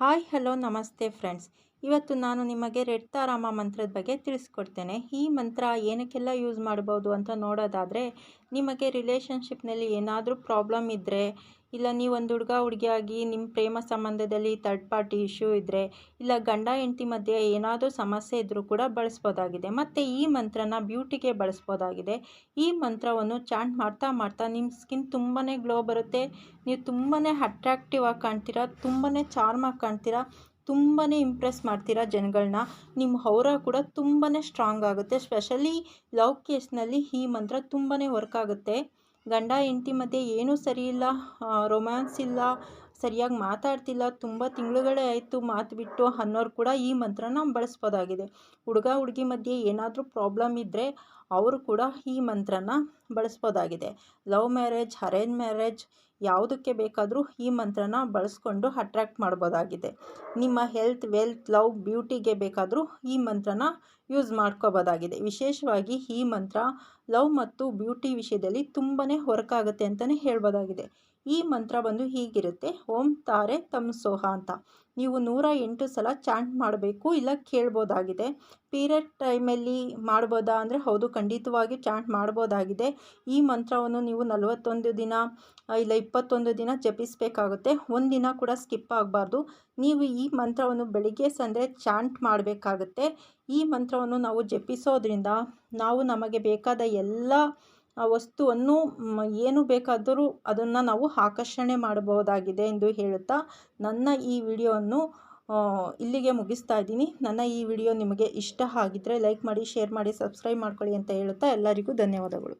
Hi hello ನಮಸ್ತೆ friends ಇವತ್ತು ನಾನು ನಿಮಗೆ ರೆಡ್ ತಾರಾಮ ಮಂತ್ರದ ಬಗ್ಗೆ ತಿಳಿಸ್ಕೊಡ್ತೇನೆ. ಈ ಮಂತ್ರ ಏನಕ್ಕೆಲ್ಲ ಯೂಸ್ ಮಾಡ್ಬೋದು ಅಂತ ನೋಡೋದಾದರೆ, ನಿಮಗೆ ರಿಲೇಷನ್ಶಿಪ್ನಲ್ಲಿ ಏನಾದರೂ ಪ್ರಾಬ್ಲಮ್ ಇದ್ದರೆ ಇಲ್ಲ ನೀವು ಒಂದು ಹುಡುಗ ಹುಡುಗಿಯಾಗಿ ನಿಮ್ಮ ಪ್ರೇಮ ಸಂಬಂಧದಲ್ಲಿ ತರ್ಡ್ ಪಾರ್ಟಿ ಇಶ್ಯೂ ಇದ್ದರೆ ಇಲ್ಲ ಗಂಡ ಹೆಂಡತಿ ಮಧ್ಯೆ ಏನಾದರೂ ಸಮಸ್ಯೆ ಇದ್ದರೂ ಕೂಡ ಬಳಸ್ಬೋದಾಗಿದೆ. ಮತ್ತು ಈ ಮಂತ್ರನ ಬ್ಯೂಟಿಗೆ ಬಳಸ್ಬೋದಾಗಿದೆ. ಈ ಮಂತ್ರವನ್ನು ಚಾಂಟ್ ಮಾಡ್ತಾ ಮಾಡ್ತಾ ನಿಮ್ಮ ಸ್ಕಿನ್ ತುಂಬಾ ಗ್ಲೋ ಬರುತ್ತೆ. ನೀವು ತುಂಬಾ ಅಟ್ರಾಕ್ಟಿವ್ ಆಗಿ ಕಾಣ್ತೀರಾ ತುಂಬಾ ಚಾರ್ಮಾಗಿ ಕಾಣ್ತೀರಾ ತುಂಬಾ ಇಂಪ್ರೆಸ್ ಮಾಡ್ತೀರಾ ಜನಗಳನ್ನ ನಿಮ್ಮ ಹೌರ ಕೂಡ ತುಂಬಾ ಸ್ಟ್ರಾಂಗ್ ಆಗುತ್ತೆ. ಸ್ಪೆಷಲಿ ಲವ್ ಕೇಸ್ನಲ್ಲಿ ಈ ಮಂತ್ರ ತುಂಬಾ ವರ್ಕ್ ಆಗುತ್ತೆ. ಗಂಡ, ಹೆಂಡತಿ ಮಧ್ಯೆ ಏನೂ ಸರಿ ಇಲ್ಲ ರೊಮ್ಯಾನ್ಸ್ ಇಲ್ಲ ಸರಿಯಾಗಿ ಮಾತಾಡ್ತಿಲ್ಲ. ತುಂಬ ತಿಂಗಳುಗಳೇ ಆಯಿತು ಮಾತು ಬಿಟ್ಟು ಅನ್ನೋರು ಕೂಡ ಈ ಮಂತ್ರನ ಬಳಸ್ಬೋದಾಗಿದೆ. ಹುಡುಗ, ಹುಡುಗಿ ಮಧ್ಯೆ ಏನಾದರೂ ಪ್ರಾಬ್ಲಮ್ ಇದ್ದರೆ ಅವರು ಕೂಡ ಈ ಮಂತ್ರನ ಬಳಸ್ಬೋದಾಗಿದೆ. ಲವ್ ಮ್ಯಾರೇಜ್, ಅರೇಂಜ್ ಮ್ಯಾರೇಜ್ ಯಾವುದಕ್ಕೆ ಬೇಕಾದರೂ ಈ ಮಂತ್ರನ ಬಳಸ್ಕೊಂಡು ಅಟ್ರ್ಯಾಕ್ಟ್ ಮಾಡ್ಬೋದಾಗಿದೆ. ನಿಮ್ಮ ಹೆಲ್ತ್ ವೆಲ್ತ್ ಲವ್ ಬ್ಯೂಟಿಗೆ ಬೇಕಾದರೂ ಈ ಮಂತ್ರನ ಯೂಸ್ ಮಾಡ್ಕೋಬೋದಾಗಿದೆ. ವಿಶೇಷವಾಗಿ ಈ ಮಂತ್ರ ಲವ್ ಮತ್ತು ಬ್ಯೂಟಿ ವಿಷಯದಲ್ಲಿ ತುಂಬಾ ವರ್ಕ್ ಆಗುತ್ತೆ ಅಂತಲೇ ಹೇಳ್ಬೋದಾಗಿದೆ. ಈ ಮಂತ್ರ ಬಂದು ಹೀಗಿರುತ್ತೆ, ಓಂ ತಾರೆ ತಮ್ ಸೋಹ ಅಂತ. ನೀವು ನೂರ ಎಂಟು ಸಲ ಚಾಂಟ್ ಮಾಡಬೇಕು, ಇಲ್ಲ ಕೇಳ್ಬೋದಾಗಿದೆ. ಪೀರಿಯಡ್ ಟೈಮಲ್ಲಿ ಮಾಡ್ಬೋದಾ ಅಂದರೆ ಹೌದು, ಖಂಡಿತವಾಗಿ ಚಾಂಟ್ ಮಾಡ್ಬೋದಾಗಿದೆ. ಈ ಮಂತ್ರವನ್ನು ನೀವು ನಲವತ್ತೊಂದು ದಿನ ಇಲ್ಲ ಇಪ್ಪತ್ತೊಂದು ದಿನ ಜಪಿಸಬೇಕಾಗುತ್ತೆ. ದಿನ ಕೂಡ ಸ್ಕಿಪ್ ಆಗಬಾರ್ದು. ನೀವು ಈ ಮಂತ್ರವನ್ನು ಬೆಳಿಗ್ಗೆ ಸಂದರೆ ಚಾಂಟ್ ಮಾಡಬೇಕಾಗುತ್ತೆ. ಈ ಮಂತ್ರವನ್ನು ನಾವು ಜಪಿಸೋದ್ರಿಂದ ನಾವು ನಮಗೆ ಬೇಕಾದ ಎಲ್ಲ ವಸ್ತುವನ್ನು ಏನು ಬೇಕಾದರೂ ಅದನ್ನು ನಾವು ಆಕರ್ಷಣೆ ಮಾಡಬಹುದಾಗಿದೆ ಎಂದು ಹೇಳುತ್ತಾ ನನ್ನ ಈ ವಿಡಿಯೋವನ್ನು ಇಲ್ಲಿಗೆ ಮುಗಿಸ್ತಾ ಇದ್ದೀನಿ. ನನ್ನ ಈ ವಿಡಿಯೋ ನಿಮಗೆ ಇಷ್ಟ ಆಗಿದ್ದರೆ ಲೈಕ್ ಮಾಡಿ, ಶೇರ್ ಮಾಡಿ, ಸಬ್ಸ್ಕ್ರೈಬ್ ಮಾಡ್ಕೊಳ್ಳಿ ಅಂತ ಹೇಳುತ್ತಾ ಎಲ್ಲರಿಗೂ ಧನ್ಯವಾದಗಳು.